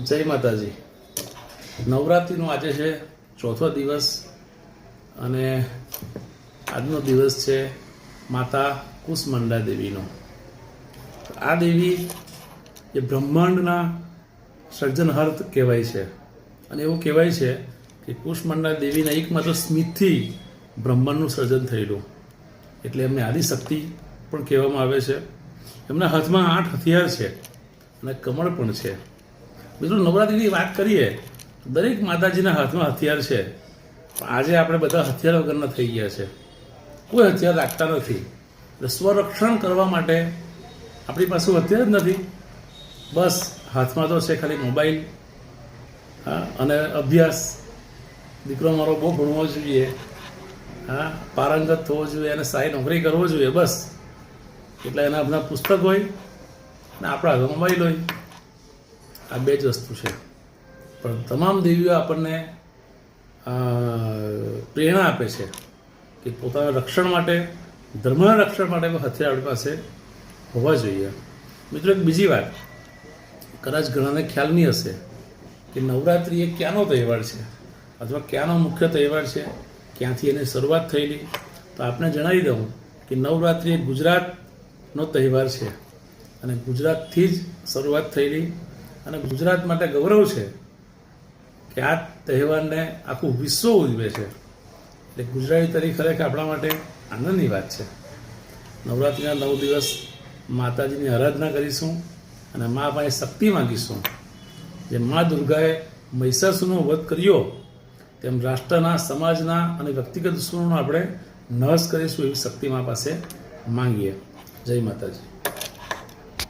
જય માતાજી. નવરાત્રિનો આજે છે ચોથો દિવસ અને આજનો દિવસ છે માતા કુસમંડા દેવીનો. આ દેવી એ બ્રહ્માંડના સર્જનહર્ત કહેવાય છે. અને એવું કહેવાય છે કે કુષ્માંડા દેવીના એકમાત્ર સ્મિતથી બ્રહ્માંડનું સર્જન થયેલું. એટલે એમને આદિશક્તિ પણ કહેવામાં આવે છે. એમના હાથમાં આઠ હથિયાર છે અને કમળ પણ છે. મિત્રો, નવરાત્રિની વાત કરીએ, દરેક માતાજીના હાથમાં હથિયાર છે. આજે આપણે બધા હથિયાર વગરના થઈ ગયા છે. કોઈ હથિયાર રાખતા નથી. સ્વરક્ષણ કરવા માટે આપણી પાસે હથિયાર જ નથી. બસ હાથમાં તો છે ખાલી મોબાઈલ, હા, અને અભ્યાસ. દીકરો મારો બહુ ભણવો જોઈએ. હા, પારંગત થવો જોઈએ અને સારી નોકરી કરવો જોઈએ, બસ. એટલે એના બધા પુસ્તક હોય અને આપણા મોબાઈલ હોય. આ બે જ વસ્તુ છે. પણ તમામ દેવીઓ આપણને પ્રેરણા આપે છે કે પોતાના રક્ષણ માટે, ધર્મના રક્ષણ માટે હથિયાર આપણી પાસે હોવા જોઈએ. મિત્રો, એક બીજી વાત. કદાચ ઘણાને ખ્યાલ નહીં હશે કે નવરાત્રિ એ ક્યાંનો તહેવાર છે? અથવા ક્યાંનો મુખ્ય તહેવાર છે? ક્યાંથી એની શરૂઆત થયેલી? તો આપને જણાવી દઉં કે નવરાત્રિ એ ગુજરાતનો તહેવાર છે. અને ગુજરાતથી જ શરૂઆત થયેલી અને ગુજરાત માટે ગૌરવ છે કે આ તહેવારને આખું વિશ્વ ઉજવે છે. એટલે ગુજરાતી તરીકે ખરેખર આપણા માટે આનંદની વાત છે. નવરાત્રિના નવ દિવસ માતાજીની આરાધના કરીશું અને મા પાસે શક્તિ માંગીશું. જે મા દુર્ગાએ મહિષાસુરનો વધ કર્યો, તેમ રાષ્ટ્રના, સમાજના અને વ્યક્તિગત દુશ્મનોનો આપણે નશ કરીશું એવી શક્તિ મા પાસે માંગીએ. જય માતાજી.